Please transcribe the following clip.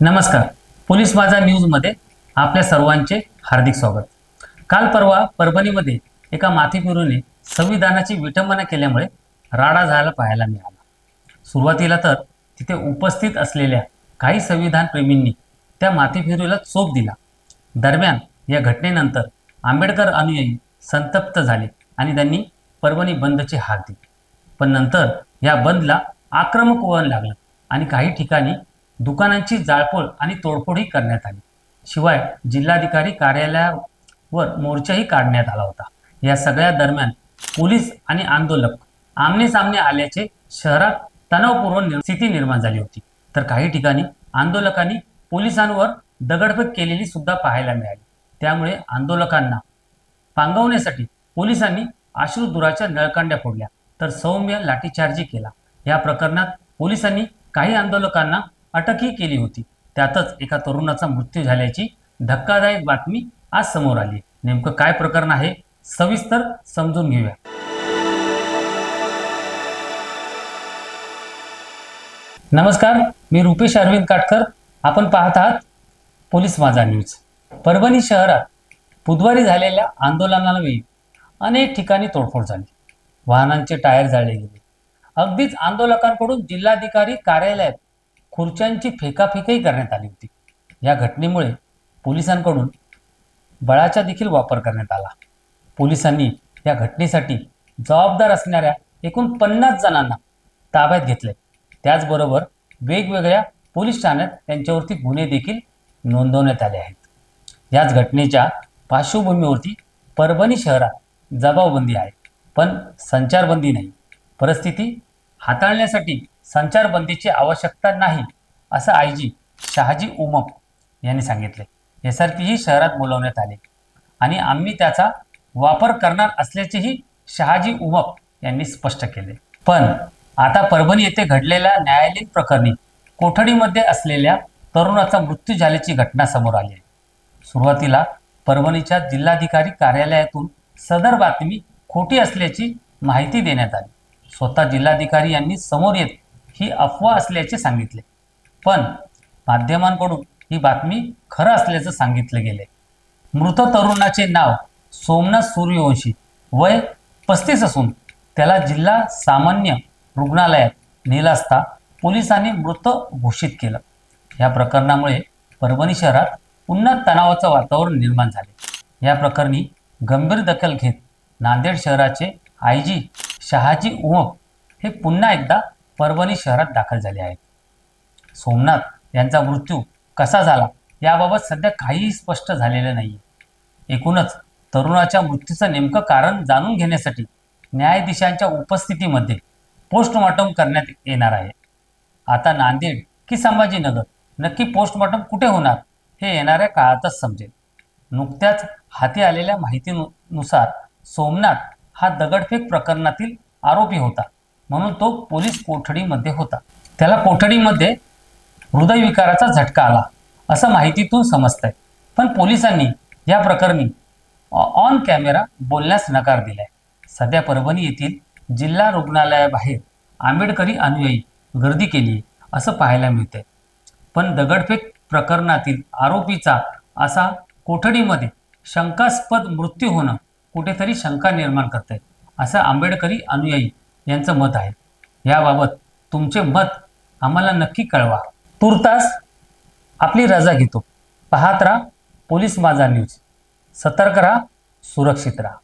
नमस्कार. पोलीस माझा न्यूजमध्ये आपल्या सर्वांचे हार्दिक स्वागत. काल परवा परभणीमध्ये एका माथेपिरूने संविधानाची विटंबना केल्यामुळे राडा झाला पाहायला मिळाला. सुरुवातीला तर तिथे उपस्थित असलेल्या काही संविधान प्रेमींनी त्या माथेफिरूला चोप दिला. दरम्यान या घटनेनंतर आंबेडकर अनुयायी संतप्त झाले आणि त्यांनी परभणी बंदची हाक दिली. पण नंतर या बंदला आक्रमक वळण लागलं आणि काही ठिकाणी दुकानांची जाळपोळ आणि तोडफोडही करण्यात आली. शिवाय जिल्हाधिकारी कार्यालयावर मोर्चाही काढण्यात आला होता. या सगळ्या दरम्यान पोलीस आणि आंदोलक आमने सामने आल्याचे शहरात तणावपूर्ण स्थिती निर्माण झाली होती. तर काही ठिकाणी आंदोलकांनी पोलिसांवर दगडफेक केलेली सुद्धा पाहायला मिळाली. त्यामुळे आंदोलकांना पांगवण्यासाठी पोलिसांनी अश्रुधुराच्या नळकांड्या फोडल्या. तर सौम्य लाठीचार्जी केला. या प्रकरणात पोलिसांनी काही आंदोलकांना अटकही केली होती. त्यातच एका तरुणाचा मृत्यू झाल्याची धक्कादायक बातमी आज समोर आली. नेमकं काय प्रकरण आहे? सविस्तर समजून घेऊया. नमस्कार मी रुपेश अरविंद काटकर. आपण पाहत आहात पोलीस माझा न्यूज. परभणी शहरात बुधवारी झालेल्या आंदोलनावेळी अनेक ठिकाणी तोडफोड झाली. वाहनांचे टायर जाळले गेले. अगदीच आंदोलकांकडून जिल्हाधिकारी कार्यालयात खुर्च्यांची फेकाफेकही करण्यात आली होती. या घटनेमुळे पोलिसांकडून बळाचा देखील वापर करण्यात आला. पोलिसांनी या घटनेसाठी जबाबदार असणाऱ्या एकूण पन्नास जणांना ताब्यात घेतले त्याचबरोबर वेगवेगळ्या पोलीस ठाण्यात त्यांच्यावरती गुन्हे देखील नोंदवण्यात आले आहेत. याच घटनेच्या पार्श्वभूमीवरती परभणी शहरात जबाबबंदी आहे पण संचारबंदी नाही. परिस्थिती हाताळण्यासाठी संचारबंदीची आवश्यकता नाही असं आय जी शहाजी उमप यांनी सांगितले. एस आर पीही शहरात बोलवण्यात आले. आणि आम्ही त्याचा वापर करणार असल्याचेही शहाजी उमप यांनी स्पष्ट केले. पण आता परभणी येथे घडलेल्या न्यायालयीन प्रकरणी कोठडीमध्ये असलेल्या तरुणाचा मृत्यू झाल्याची घटना समोर आली आहे. सुरुवातीला परभणीच्या जिल्हाधिकारी कार्यालयातून सदर बातमी खोटी असल्याची माहिती देण्यात आली. स्वतः जिल्हाधिकारी यांनी समोर येत ही अफवा असल्याचे सांगितले. पण माध्यमांकडून ही बातमी खरं असल्याचं सांगितलं गेले. मृत तरुणाचे नाव सोमनाथ सूर्यवंशी वय पस्तीस असून त्याला जिल्हा सामान्य रुग्णालयात नेला असता पोलिसांनी मृत घोषित केलं. या प्रकरणामुळे परभणी शहरात पुन्हा तणावाचं वातावरण निर्माण झाले. या प्रकरणी गंभीर दखल घेत नांदेड शहराचे आय जी शहाजी उमप हे पुन्हा एकदा परभणी शहरात दाखल झाले आहेत. सोमनाथ यांचा मृत्यू कसा झाला याबाबत सध्या काहीही स्पष्ट झालेलं नाही एकूणच तरुणाच्या मृत्यूचं नेमकं कारण जाणून घेण्यासाठी न्यायाधीशांच्या उपस्थितीमध्ये पोस्टमॉर्टम करण्यात येणार आहे. आता नांदेड की संभाजीनगर नक्की पोस्टमॉर्टम कुठे होणार हे येणाऱ्या काळातच समजेल. नुकत्याच हाती आलेल्या माहितीनुसार सोमनाथ हा दगडफेक प्रकरणातील आरोपी होता. म्हणून तो पोलीस कोठडीमध्ये होता. त्याला कोठडीमध्ये हृदयविकाराचा झटका आला असं माहितीतून समजतंय. पण पोलिसांनी या प्रकरणी ऑन कॅमेरा बोलण्यास नकार दिलाय. सध्या परभणी येथील जिल्हा रुग्णालयाबाहेर आंबेडकरी अनुयायी गर्दी केली असं पाहायला मिळतंय. पण दगडफेक प्रकरणातील आरोपीचा असा कोठडीमध्ये शंकास्पद मृत्यू होणं कुठेतरी शंका निर्माण करते असं आंबेडकरी अनुयायी यांचं मत आहे. याबाबत तुमचे मत आम्हाला नक्की कळवा. तुर्तास आपली रजा घेतो. पाहत राहा पोलीस माझा न्यूज. सतर्क राहा सुरक्षित राहा.